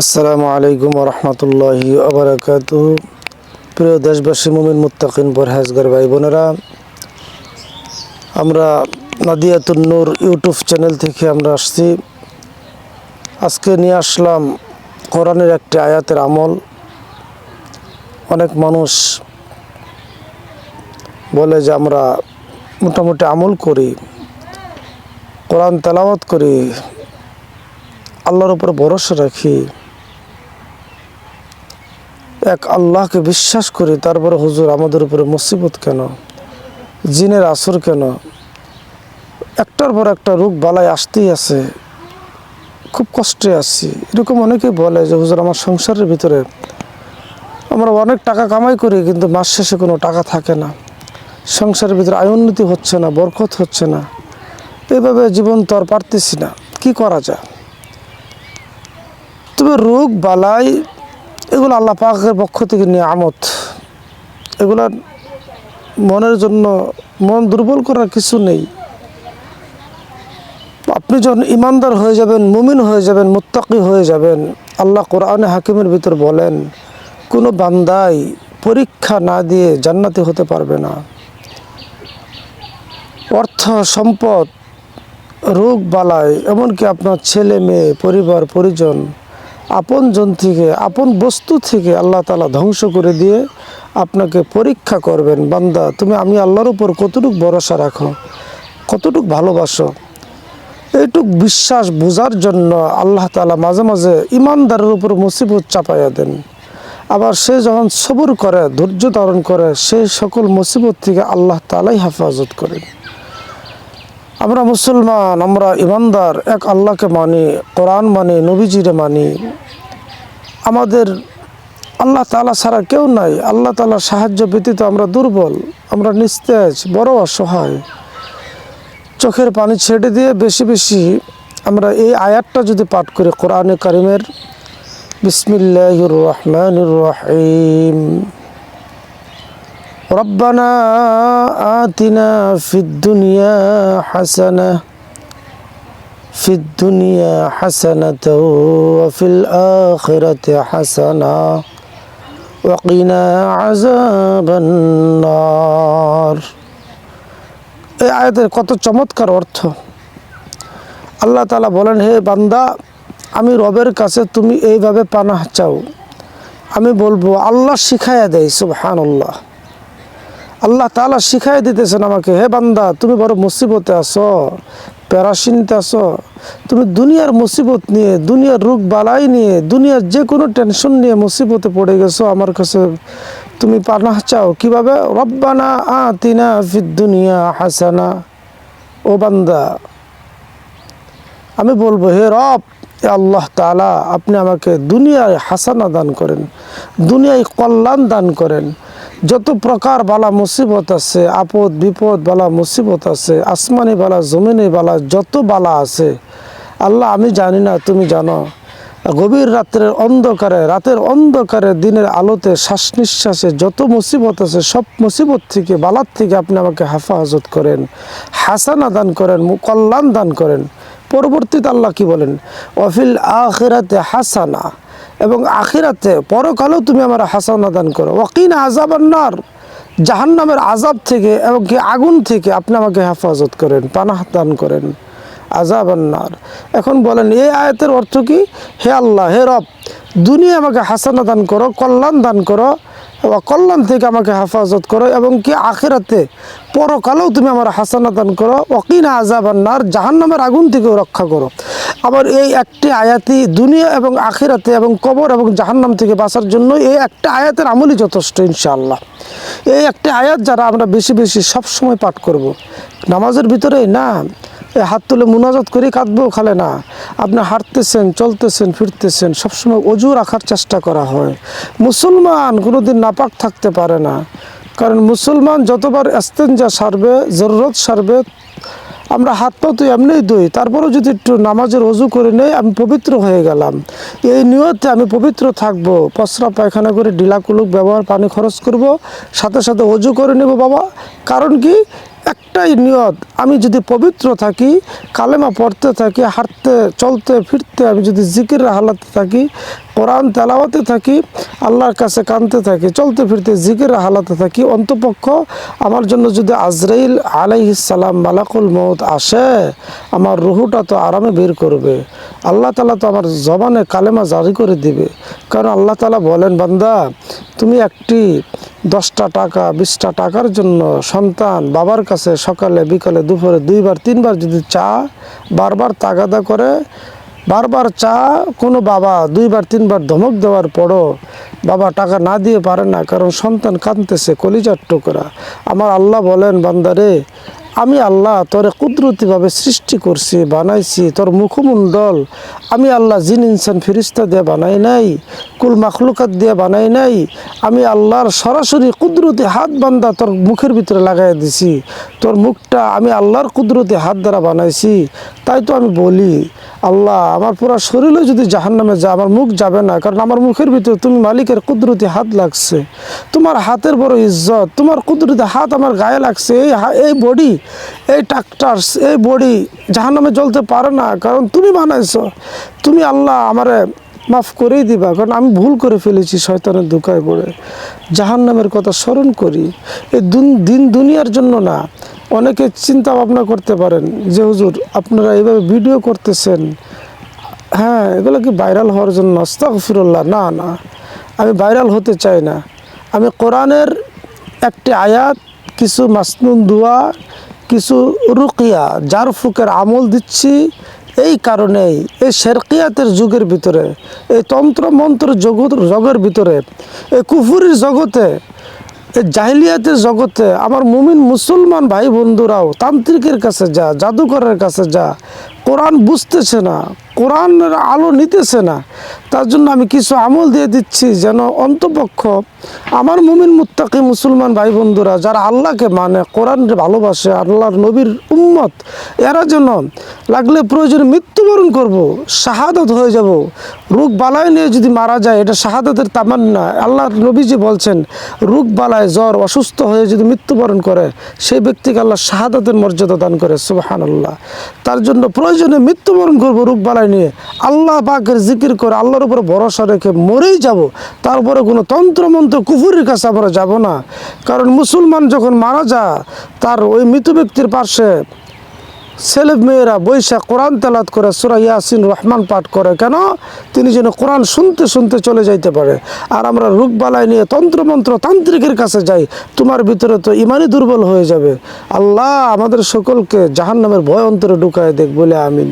আসসালামু আলাইকুম রহমতুল্লাহি আবরাকাত প্রিয় দেশবাসী, মুমিন মুত্তাকিন পরহেজগার ভাই বোনেরা, আমরা নাদিয়াতুন নূর ইউটিউব চ্যানেল থেকে আমরা আসছি। আজকে নিয়ে আসলাম কোরআনের একটি আয়াতের আমল। অনেক মানুষ বলে যে আমরা মোটামুটি আমল করি, কোরআন তেলাওয়াত করি, আল্লাহর উপর ভরসা রাখি। এক আল্লাহকে বিশ্বাস করি, তারপরে হুজুর, আমাদের উপরে মুসিবত কেন? জিনের আসর কেন? একটার পর একটা রোগ বালাই আসতেই আছে। খুব কষ্টে আছি। এরকম অনেকেই বলে যে, হুজুর, আমার সংসারের ভিতরে আমরা অনেক টাকা কামাই করি, কিন্তু মাস শেষে কোনো টাকা থাকে না। সংসারের ভিতরে আয় উন্নতি হচ্ছে না, বরকত হচ্ছে না। এভাবে জীবন তো আর পারতেছি না। কি করা যায়? তবে রোগ বালাই এগুলো আল্লাহ পাকের পক্ষ থেকে নিয়ামত। এগুলো মনের জন্য মন দুর্বল করার কিছু নেই। আপনি যখন ইমানদার হয়ে যাবেন, মুমিন হয়ে যাবেন, মুত্তাকি হয়ে যাবেন, আল্লাহ কোরআনে হাকিমের ভিতর বলেন, কোনো বান্দাই পরীক্ষা না দিয়ে জান্নাতি হতে পারবে না। অর্থ, সম্পদ রোগ বালায় এমনকি আপনার ছেলে, মেয়ে, পরিবার, পরিজন আপন জন থেকে, আপন বস্তু থেকে আল্লাহ তালা ধ্বংস করে দিয়ে আপনাকে পরীক্ষা করবেন, বান্দা, তুমি, আমি আল্লাহর উপর কতটুক ভরসা রাখো, কতটুক ভালোবাসো, এইটুক বিশ্বাস বোঝার জন্য আল্লাহ তালা মাঝে মাঝে ইমানদারের উপর মুসিবত চাপাইয়া দেন। আবার সে যখন সবুর করে, ধৈর্য ধারণ করে সেই সকল মুসিবত থেকে আল্লাহ তালাই হেফাজত করেন। আমরা মুসলমান, আমরা ইমানদার, এক আল্লাহকে মানি, কোরআন মানি, নবীজিরে মানি। আমাদের আল্লাহ তালা ছাড়া কেউ নাই। আল্লাহ তালার সাহায্য ব্যতীত আমরা দুর্বল, আমরা নিস্তেজ, বড় অসহায়। চোখের পানি ছেড়ে দিয়ে বেশি বেশি আমরা এই আয়াতটা যদি পাঠ করি, কোরআনে কারিমের, বিসমিল্লাহির রহমানির রহিম। ربنا آتنا في الدنيا حسنة في الدنيا حسنة وفي الآخرة حسنة وقنا عذاب النار এই আয়াতের কত চমৎকার অর্থ আল্লাহ তালা বলেন হে বান্দা আমি রবের কাছে তুমি এইভাবে পানাহ চাও আমি বলবো আল্লাহ শিখাইয়া দেয় সুবহান আল্লাহ আল্লাহ তালা শিখাই দিতেছেন আমাকে, হে বান্দা, তুমি বড় মুসিবতে আসো প্যারাসিনতে আসো তুমি দুনিয়ার মুসিবত নিয়ে, দুনিয়ার রোগ বালাই নিয়ে, দুনিয়ার যে কোনো টেনশন নিয়ে মুসিবতে পড়ে গেছো, আমার কাছে তুমি পানাহ চাও। কীভাবে? রব্বানা আ তিনা দুনিয়া হাসানা। ও বান্দা, আমি বলব, হে রব, এ আল্লাহ তালা আপনি আমাকে দুনিয়ায় হাসানা দান করেন, দুনিয়ায় কল্যাণ দান করেন যত প্রকার বালা মুসিবত আছে, আপদ বিপদ বালা মুসিবত আছে, আসমানি বালা, জমিনি বালা, যত বালা আছে, আল্লাহ, আমি জানি না, তুমি জানো। গভীর রাত্রের অন্ধকারে, রাতের অন্ধকারে, দিনের আলোতে শ্বাস নিঃশ্বাসে যত মুসিবত আছে, সব মুসিবত থেকে, বালার থেকে আপনি আমাকে হেফাজত করেন, হাসানা দান করেন, কল্যাণ দান করেন। পরবর্তীতে আল্লাহ কি বলেন? অফিল আখিরাতে হাসানা। এবং আখিরাতে পরকালেও তুমি আমার হাসান দান করো। ওয়াকিন আজাব আন্নার জাহান্নামের আজাব থেকে এবং কি আগুন থেকে আপনি আমাকে হেফাজত করেন, পানাহ দান করেন। আজাব আন্নার এখন বলেন, এই আয়াতের অর্থ কি? হে আল্লাহ, হে রব, দুনিয়া আমাকে হাসান দান করো, কল্যাণ দান করো কল্যাণ থেকে আমাকে হেফাজত করো এবং কি আখেরাতে পরকালেও তুমি আমার হাসানাদান করো। অকিনা আজাব আন্নার জাহান্নামের আগুন থেকেও রক্ষা করো। আবার এই একটি আয়াতি দুনিয়া এবং আখেরাতে এবং কবর এবং জাহান্নাম থেকে বাঁচার জন্য এই একটা আয়াতের আমলই যথেষ্ট ইনশাআল্লাহ। এই একটি আয়াত যারা আমরা বেশি বেশি সবসময় পাঠ করব। নামাজের ভিতরে না হাত তুলে মুনাজাত করে কাঁদবো, খালে না। আপনি হাঁটতেছেন, চলতেছেন, ফিরতেছেন, সবসময় অজু রাখার চেষ্টা করা হয়। মুসলমান কোনোদিন নাপাক থাকতে পারে না। কারণ মুসলমান যতবার এস্তেঞ্জা সারবে, জরুরত সারবে, আমরা হাত পা তো এমনিই ধুই, তারপরেও যদি একটু নামাজের অজু করে নেই, আমি পবিত্র হয়ে গেলাম। এই নিয়তে আমি পবিত্র থাকব, পসরা পায়খানা করে ডিলা কুলুক ব্যবহার, পানি খরচ করব, সাথে সাথে অজু করে নেব বাবা। কারণ কি? একটাই নিয়ত, আমি যদি পবিত্র থাকি, কালেমা পড়তে থাকি, হাঁটতে, চলতে, ফিরতে, আমি যদি জিকিরের হালাতে থাকি, কোরআন তেলাওয়াতে থাকি, আল্লাহর কাছে কানতে থাকি, চলতে ফিরতে জিকের হালাতে থাকি, অন্তপক্ষ আমার জন্য যদি আজরাইল আলাইহিসালাম মালাকুল মৌত আসে, আমার রুহুটা তো আরামে বের করবে। আল্লাহ তালা তো আমার জবানে কালেমা জারি করে দিবে। কারণ আল্লাহ তালা বলেন, বান্দা তুমি একটি দশটা টাকা, বিশটা টাকার জন্য সন্তান বাবার কাছে সকালে, বিকালে, দুপুরে দুইবার, তিনবার যদি চা, বারবার তাগাদা করে, বারবার চা, কোনো বাবা দুইবার, তিনবার ধমক দেওয়ার পরও বাবা টাকা না দিয়ে পারে না, কারণ সন্তান কাঁদতেছে কলিজার টুকরা। আমার আল্লাহ বলেন, বান্দারে আমি আল্লাহ তোরে কুদরতিভাবে সৃষ্টি করছি, বানাইছি, তোর মুখমণ্ডল। আমি আল্লাহ জিন, ইনসান, ফিরিস্তা দিয়ে বানাই নাই, কুল মাখলুকাত দিয়ে বানাই নাই। আমি আল্লাহর সরাসরি কুদরতি হাত বান্দা তোর মুখের ভিতরে লাগাই দিছি। তোর মুখটা আমি আল্লাহর কুদরতি হাত দ্বারা বানাইছি। তাই তো আমি বলি, আল্লাহ, আমার পুরো শরীরে যদি জাহান নামে যা আমার মুখ যাবে না। কারণ আমার মুখের ভিতরে তুমি মালিকের কুদরতি হাত লাগছে। তোমার হাতের বড় ইজ্জত, তোমার কুদরতি হাত আমার গায়ে লাগছে। এই এই বডি এই টাকটার্স এই বডি জাহান নামে জ্বলতে পারে না। কারণ তুমি বানাইছো, তুমি আল্লাহ আমারে মাফ করেই দিবা। কারণ আমি ভুল করে ফেলেছি শয়তানের দোকায় পড়ে। জাহান নামের কথা স্মরণ করি। এই দুন- দিন দুনিয়ার জন্য না, অনেকে চিন্তা ভাবনা করতে পারেন যে, হুজুর, আপনারা এইভাবে ভিডিও করতেছেন। হ্যাঁ এগুলো কি ভাইরাল হওয়ার জন্য? আস্তাগফিরুল্লাহ। না না। আমি ভাইরাল হতে চাই না। আমি কোরআনের একটি আয়াত, কিছু মাসনুন দোয়া কিছু রুকিয়া যার ফুকের আমল দিচ্ছি, এই কারণেই এই শেরকিয়াতের যুগের ভিতরে, এই তন্ত্র মন্ত্র জগৎ জগের ভিতরে, এই কুফুরির জগতে, এই জাহিলিয়াতের জগতে, আমার মুমিন মুসলমান ভাই বন্ধুরাও তান্ত্রিকের কাছে যা, জাদুকরের কাছে যা কোরআন বুঝতেছে না, কোরআনের আলো নিতেছে না, তার জন্য আমি কিছু আমল দিয়ে দিচ্ছি যেন অন্তপক্ষ আমার মুমিন মুত্তাকি মুসলমান ভাই বন্ধুরা যারা আল্লাহকে মানে কোরআনকে ভালোবাসে, আল্লাহর নবীর উম্মত, এরা যেন লাগলে প্রয়োজনে মৃত্যুবরণ করব, শাহাদত হয়ে যাব। রোগ বালায় নিয়ে যদি মারা যায়, এটা শাহাদতের তামান্না। আল্লাহর নবীজি বলছেন, রোগ বালায় জ্বর, অসুস্থ হয়ে যদি মৃত্যুবরণ করে, সেই ব্যক্তিকে আল্লাহ শাহাদতের মর্যাদা দান করে সুবাহান আল্লাহ তার জন্য প্রয়োজনে মৃত্যুবরণ করব রূপ বালায় নিয়ে। আল্লাহ পাকের জিকির করে আল্লাহর উপরে ভরসা রেখে মরেই যাব। তারপরে কোনো তন্ত্রমন্ত্র কুফুরের কাছে আমরা যাব না। কারণ মুসলমান যখন মারা যায়, তার ওই মৃত ব্যক্তির পাশে ছেলে মেয়েরা বৈশাখ কোরআন তেলাত করে, সুরা ইয়াসিন রহমান পাঠ করে, কেন? তিনি যেন কোরআন শুনতে শুনতে চলে যাইতে পারে। আর আমরা রোগবালায় নিয়ে তন্ত্রমন্ত্র তান্ত্রিকের কাছে যাই, তোমার ভিতরে তো ইমানই দুর্বল হয়ে যাবে। আল্লাহ আমাদের সকলকে জাহান্নামের ভয় অন্তরে ঢুকায় দেখ, বলে আমিন।